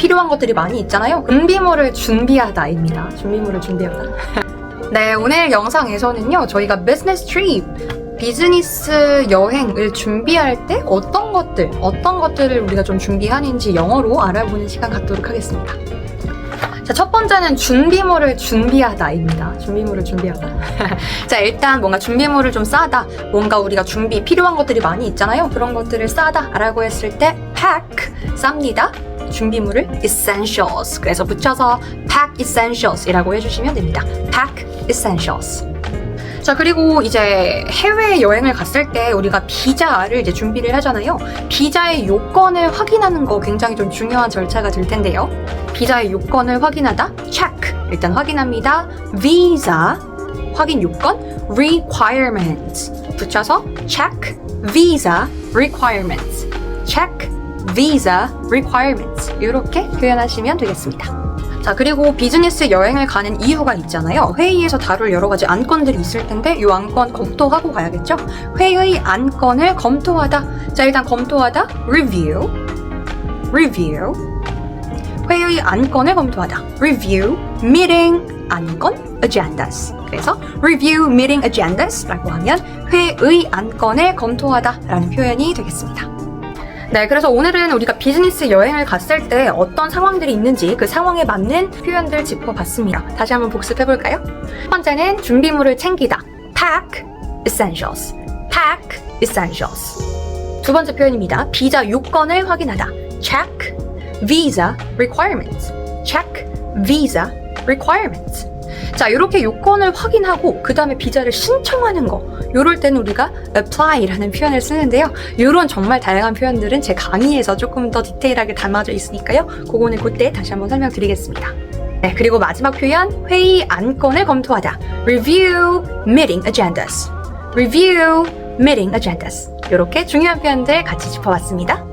필요한 것들이 많이 있잖아요. 준비물을 준비하다입니다. 준비물을 준비하다. 네, 오늘 영상에서는요, 저희가 비즈니스 트립, 비즈니스 여행을 준비할 때 어떤 것들, 어떤 것들을 우리가 좀 준비하는지 영어로 알아보는 시간 갖도록 하겠습니다. 자, 첫 번째는 준비물을 준비하다입니다. 준비물을 준비하다. 자, 일단 뭔가 준비물을 좀 싸다. 뭔가 우리가 준비, 필요한 것들이 많이 있잖아요. 그런 것들을 싸다. 라고 했을 때 pack, 쌉니다. 준비물을 essentials. 그래서 붙여서 pack essentials 이라고 해주시면 됩니다. pack essentials. 자, 그리고 이제 해외 여행을 갔을 때 우리가 비자를 이제 준비를 하잖아요. 비자의 요건을 확인하는 거 굉장히 좀 중요한 절차가 될 텐데요. 비자의 요건을 확인하다. check. 일단 확인합니다. visa. 확인 요건. requirements. 붙여서 check visa requirements. check visa requirements. 이렇게 표현하시면 되겠습니다. 자, 그리고 비즈니스 여행을 가는 이유가 있잖아요. 회의에서 다룰 여러 가지 안건들이 있을 텐데 이 안건 검토하고 가야겠죠? 회의 안건을 검토하다. 자, 일단 검토하다. review. review. 회의 안건을 검토하다. review meeting 안건 agendas. 그래서 review meeting agendas라고 하면 회의 안건을 검토하다라는 표현이 되겠습니다. 네, 그래서 오늘은 우리가 비즈니스 여행을 갔을 때 어떤 상황들이 있는지 그 상황에 맞는 표현들 짚어봤습니다. 다시 한번 복습해볼까요? 첫 번째는 준비물을 챙기다. pack essentials. pack essentials. 두 번째 표현입니다. 비자 요건을 확인하다. check visa requirements. check visa requirements. 자, 이렇게 요건을 확인하고 그 다음에 비자를 신청하는 거. 요럴 때는 우리가 apply라는 표현을 쓰는데요. 요런 정말 다양한 표현들은 제 강의에서 조금 더 디테일하게 담아져 있으니까요. 그거는 그때 다시 한번 설명드리겠습니다. 네, 그리고 마지막 표현 회의 안건을 검토하다. review meeting agendas. review meeting agendas. 이렇게 중요한 표현들 같이 짚어봤습니다.